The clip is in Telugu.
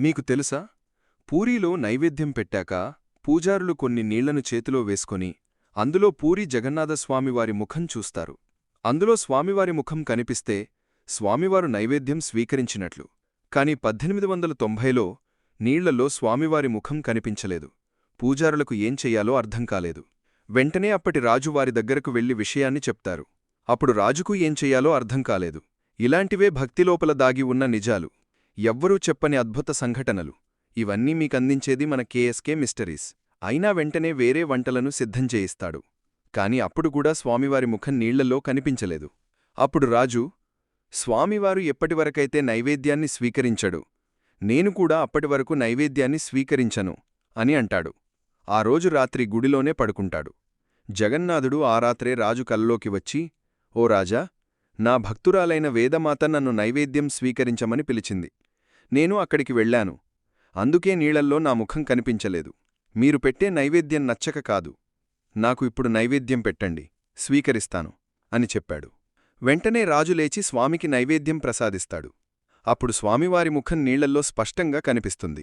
మీకు తెలుసా? పూరీలో నైవేద్యం పెట్టాక పూజారులు కొన్ని నీళ్ళను చేతిలో వేసుకొని అందులో పూరి జగన్నాథస్వామివారి ముఖం చూస్తారు. అందులో స్వామివారి ముఖం కనిపిస్తే స్వామివారు నైవేద్యం స్వీకరించినట్లు. కాని పద్దెనిమిది వందల తొంభైలో నీళ్ళలో స్వామివారి ముఖం కనిపించలేదు. పూజారులకు ఏం చెయ్యాలో అర్థం కాలేదు. వెంటనే అప్పటి రాజు వారి దగ్గరకు వెళ్ళి విషయాన్ని చెప్తారు. అప్పుడు రాజుకు ఏం చెయ్యాలో అర్థం కాలేదు. ఇలాంటివే భక్తిలోపల దాగి ఉన్న నిజాలు. ఎవ్వరూ చెప్పని అద్భుత సంఘటనలు. ఇవన్నీ మీకందించేది మన కేఎస్కే మిస్టరీస్. అయినా వెంటనే వేరే వంటలను సిద్ధం చేయిస్తాడు. కాని అప్పుడు కూడా స్వామివారి ముఖం నీళ్ళలో కనిపించలేదు. అప్పుడు రాజు స్వామివారు ఎప్పటివరకైతే నైవేద్యాన్ని స్వీకరించడు నేను కూడా అప్పటివరకు నైవేద్యాన్ని స్వీకరించను అని అంటాడు. ఆ రోజు రాత్రి గుడిలోనే పడుకుంటాడు. జగన్నాథుడు ఆ రాత్రే రాజు కల్లోకి వచ్చి ఓ రాజా నా భక్తురాలైన వేదమాత నన్ను నైవేద్యం స్వీకరించమని పిలిచింది. నేను అక్కడికి వెళ్ళాను అందుకే నీళ్ళల్లో నా ముఖం కనిపించలేదు. మీరు పెట్టే నైవేద్యం నచ్చక కాదు. నాకు ఇప్పుడు నైవేద్యం పెట్టండి. స్వీకరిస్తాను. అని చెప్పాడు. వెంటనే రాజు లేచి స్వామికి నైవేద్యం ప్రసాదిస్తాడు. అప్పుడు స్వామివారి ముఖం నీళ్ళల్లో స్పష్టంగా కనిపిస్తుంది.